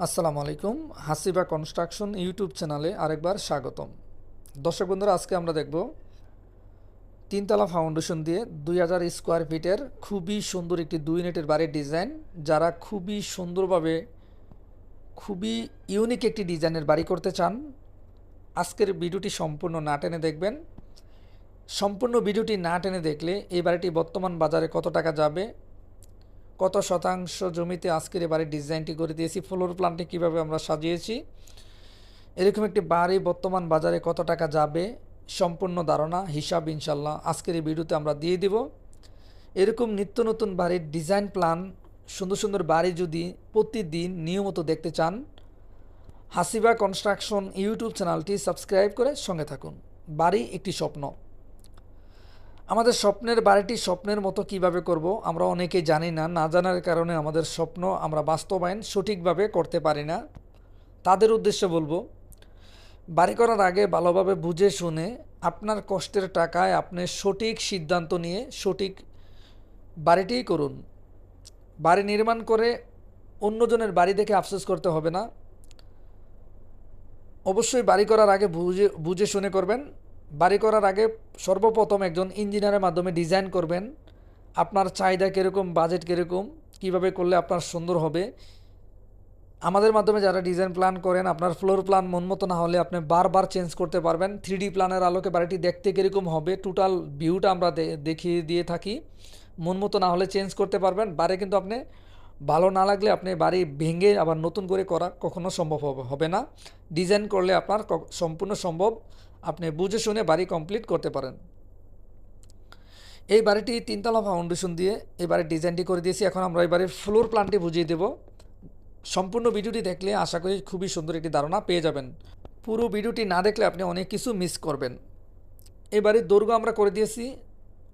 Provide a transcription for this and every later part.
আসসালামু আলাইকুম, হাসিবা construction YouTube চ্যানেলে আরেকবার স্বাগতম। দর্শক বন্ধুরা, আজকে আমরা দেখব তিনতলা ফাউন্ডেশন দিয়ে দুই হাজার স্কোয়ার ফিটের খুবই সুন্দর একটি দুই ইউনিটের বাড়ির ডিজাইন, যারা খুবই সুন্দরভাবে, খুবই ইউনিক একটি ডিজাইনের বাড়ি করতে চান। আজকের ভিডিওটি সম্পূর্ণ না টেনে দেখবেন। সম্পূর্ণ ভিডিওটি না টেনে দেখলে এই বাড়িটি বর্তমান বাজারে কত টাকা যাবে কত শতাংশ জমিতে আজকের এবারে ডিজাইনটি করে দিয়েছি, ফ্লোর প্ল্যানটি কীভাবে আমরা সাজিয়েছি, এরকম একটি বাড়ি বর্তমান বাজারে কত টাকা যাবে, সম্পূর্ণ ধারণা, হিসাব ইনশাল্লাহ আজকের এই ভিডিওতে আমরা দিয়ে দিব। এরকম নিত্য নতুন বাড়ির ডিজাইন প্ল্যান, সুন্দর সুন্দর বাড়ি যদি প্রতিদিন নিয়মিত দেখতে চান, হাসিবা কনস্ট্রাকশন ইউটিউব চ্যানেলটি সাবস্ক্রাইব করে সঙ্গে থাকুন। বাড়ি একটি স্বপ্ন। আমাদের স্বপ্নের বাড়িটি স্বপ্নের মতো কীভাবে করব, আমরা অনেকেই জানি না না জানার কারণে আমাদের স্বপ্ন আমরা বাস্তবায়ন সঠিকভাবে করতে পারি না। তাদের উদ্দেশ্যে বলব, বাড়ি করার আগে ভালোভাবে বুঝে শুনে আপনার কষ্টের টাকায় আপনি সঠিক সিদ্ধান্ত নিয়ে সঠিক বাড়িটিই করুন। বাড়ি নির্মাণ করে অন্যজনের বাড়ি দেখে আফসোস করতে হবে না। অবশ্যই বাড়ি করার আগে বুঝে বুঝে শুনে করবেন। বাড়ি করার আগে সর্বপ্রথম একজন ইঞ্জিনিয়ারের মাধ্যমে ডিজাইন করবেন। আপনার চাহিদা কীরকম বাজেট কীরকম, কীভাবে করলে আপনার সুন্দর হবে। আমাদের মাধ্যমে যারা ডিজাইন প্ল্যান করেন, আপনার ফ্লোর প্ল্যান মন মতো না হলে আপনি বারবার চেঞ্জ করতে পারবেন। থ্রি প্ল্যানের আলোকে বাড়িটি দেখতে কীরকম হবে টোটাল ভিউটা আমরা দেখিয়ে দিয়ে থাকি। মন মতো না হলে চেঞ্জ করতে পারবেন। বাড়ি কিন্তু আপনি ভালো না লাগলে আপনি বাড়ি ভেঙে আবার নতুন করে করা কখনো সম্ভব হবে না। ডিজাইন করলে আপনার সম্পূর্ণ সম্ভব। আপনি বুঝে শুনে বাড়ি কমপ্লিট করতে পারেন। এই বাড়িটি তিনতলা ফাউন্ডেশন দিয়ে এই বাড়ির ডিজাইনটি করে দিয়েছি। এখন আমরা এই বাড়ির ফ্লোর প্ল্যানটি বুঝিয়ে দেব। সম্পূর্ণ ভিডিওটি দেখলে আশা করি খুবই সুন্দর একটি ধারণা পেয়ে যাবেন। পুরো ভিডিওটি না দেখলে আপনি অনেক কিছু মিস করবেন। এই বাড়ির দৈর্ঘ্য আমরা করে দিয়েছি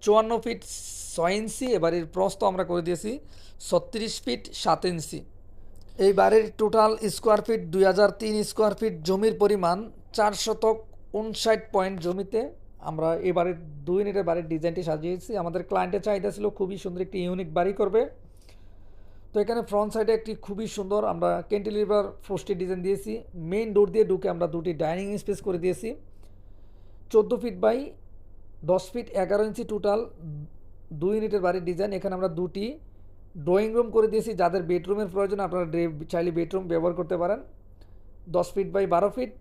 চুয়ান্ন ফিট ছয় ইঞ্চি এবারের প্রস্ত আমরা করে দিয়েছি ছত্রিশ ফিট সাত ইঞ্চি এই বাড়ির টোটাল স্কোয়ার ফিট দুই হাজার তিন স্কোয়ার ফিট জমির পরিমাণ চার শতক উনষাট পয়েন্ট জমিতে আমরা এবারের দুই ইউনিটের বাড়ির ডিজাইনটি সাজিয়েছি। আমাদের ক্লায়েন্টের চাহিদা ছিল খুবই সুন্দর, একটি ইউনিক বাড়ি করবে। তো এখানে ফ্রন্ট সাইডে একটি খুবই সুন্দর আমরা ক্যান্টিলিভার ফোস্টি ডিজাইন দিয়েছি। মেইন ডোর দিয়ে ঢুকে আমরা দুটি ডাইনিং স্পেস করে দিয়েছি। চোদ্দ ফিট বাই দশ ফিট এগারো ইঞ্চি টোটাল দুই ইউনিটের বাড়ির ডিজাইন এখানে আমরা দুটি ড্রয়িং রুম করে দিয়েছি। যাদের বেডরুমের প্রয়োজন, আপনারা চাইলে বেডরুম ব্যবহার করতে পারেন। দশ ফিট বাই বারো ফিট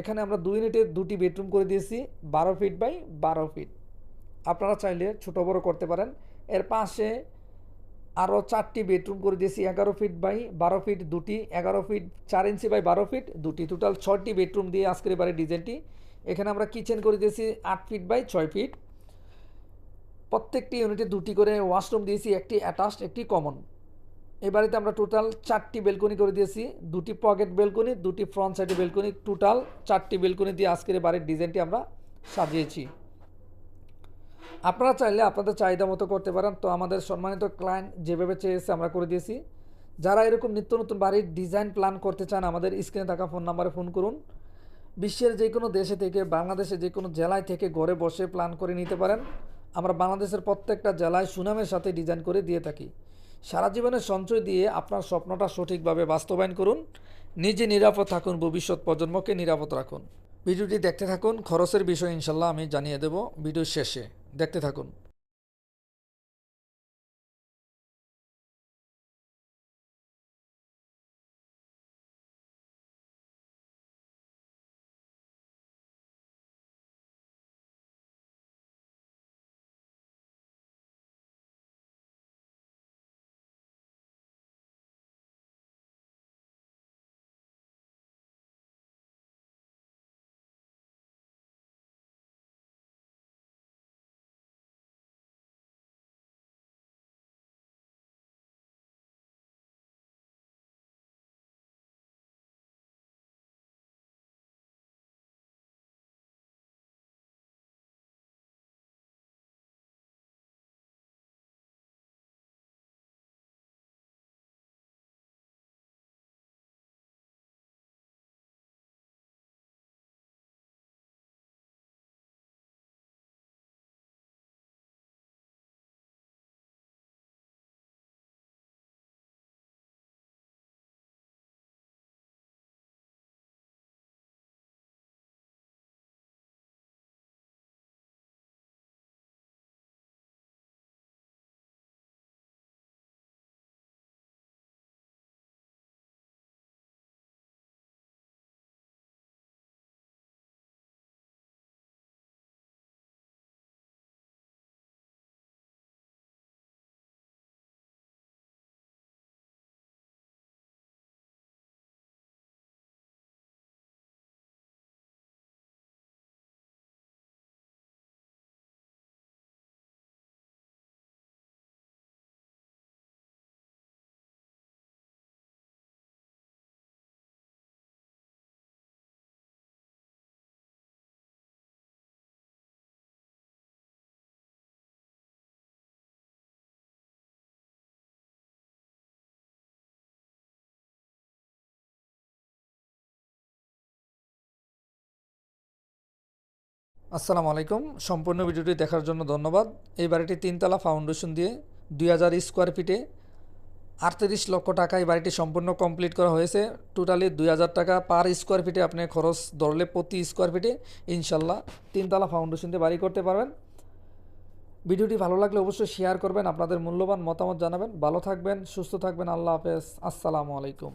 এখানে আমরা দুই ইউনিটে দুটি বেডরুম করে দিয়েছি, বারো ফিট বাই বারো ফিট। আপনারা চাইলে ছোটো বড়ো করতে পারেন। এর পাশে আরও চারটি বেডরুম করে দিয়েছি, এগারো ফিট বাই বারো ফিট দুটি, এগারো ফিট চার ইঞ্চি বাই বারো ফিট দুটি। টোটাল ছটি বেডরুম দিয়ে আজকের এবারে ডিজাইনটি। এখানে আমরা কিচেন করে দিয়েছি, আট ফিট বাই ছয় ফিট। প্রত্যেকটি ইউনিটে দুটি করে ওয়াশরুম দিয়েছি, একটি অ্যাটাচড, একটি কমন। এই বাড়িতে আমরা টোটাল চারটি বেলকনি করে দিয়েছি। দুটি পকেট বেলকনি দুটি ফ্রন্ট সাইডে বেলকনি টোটাল চারটি বেলকনি দিয়ে আজকের বাড়ির ডিজাইনটি আমরা সাজিয়েছি। আপনারা চাইলে আপনাদের চাহিদা মতো করতে পারেন। তো আমাদের সম্মানিত ক্লায়েন্ট যেভাবে চেয়েছে আমরা করে দিয়েছি। যারা এরকম নিত্য নতুন বাড়ির ডিজাইন প্ল্যান করতে চান, আমাদের স্ক্রিনে থাকা ফোন নাম্বারে ফোন করুন। বিশ্বের যে কোনো দেশে থেকে, বাংলাদেশে যে কোনো জেলায় থেকে ঘরে বসে প্ল্যান করে নিতে পারেন। আমরা বাংলাদেশের প্রত্যেকটা জেলায় সুনামের সাথে ডিজাইন করে দিয়ে থাকি। সারা জীবনের সঞ্চয় দিয়ে আপনার স্বপ্নটা সঠিকভাবে বাস্তবায়ন করুন, নিজে নিরাপদ থাকুন, ভবিষ্যৎ প্রজন্মকে নিরাপদ রাখুন। ভিডিওটি দেখতে থাকুন, খরচের বিষয় ইনশাল্লাহ আমি জানিয়ে দেব। ভিডিও শেষে দেখতে থাকুন। আসসালামু আলাইকুম। সম্পূর্ণ ভিডিওটি দেখার জন্য ধন্যবাদ। এই বাড়িটি তিনতলা ফাউন্ডেশন দিয়ে দুই হাজার স্কোয়ার ফিটে আটত্রিশ লক্ষ টাকা এই বাড়িটি সম্পূর্ণ কমপ্লিট করা হয়েছে। টোটালি দুই হাজার টাকা পার স্কোয়ার ফিটে আপনি খরচ ধরলে প্রতি স্কোয়ার ফিটে ইনশাল্লাহ তিনতলা ফাউন্ডেশন দিয়ে বাড়ি করতে পারবেন। ভিডিওটি ভালো লাগলে অবশ্যই শেয়ার করবেন, আপনাদের মূল্যবান মতামত জানাবেন। ভালো থাকবেন, সুস্থ থাকবেন। আল্লাহ হাফেজ। আসসালামু আলাইকুম।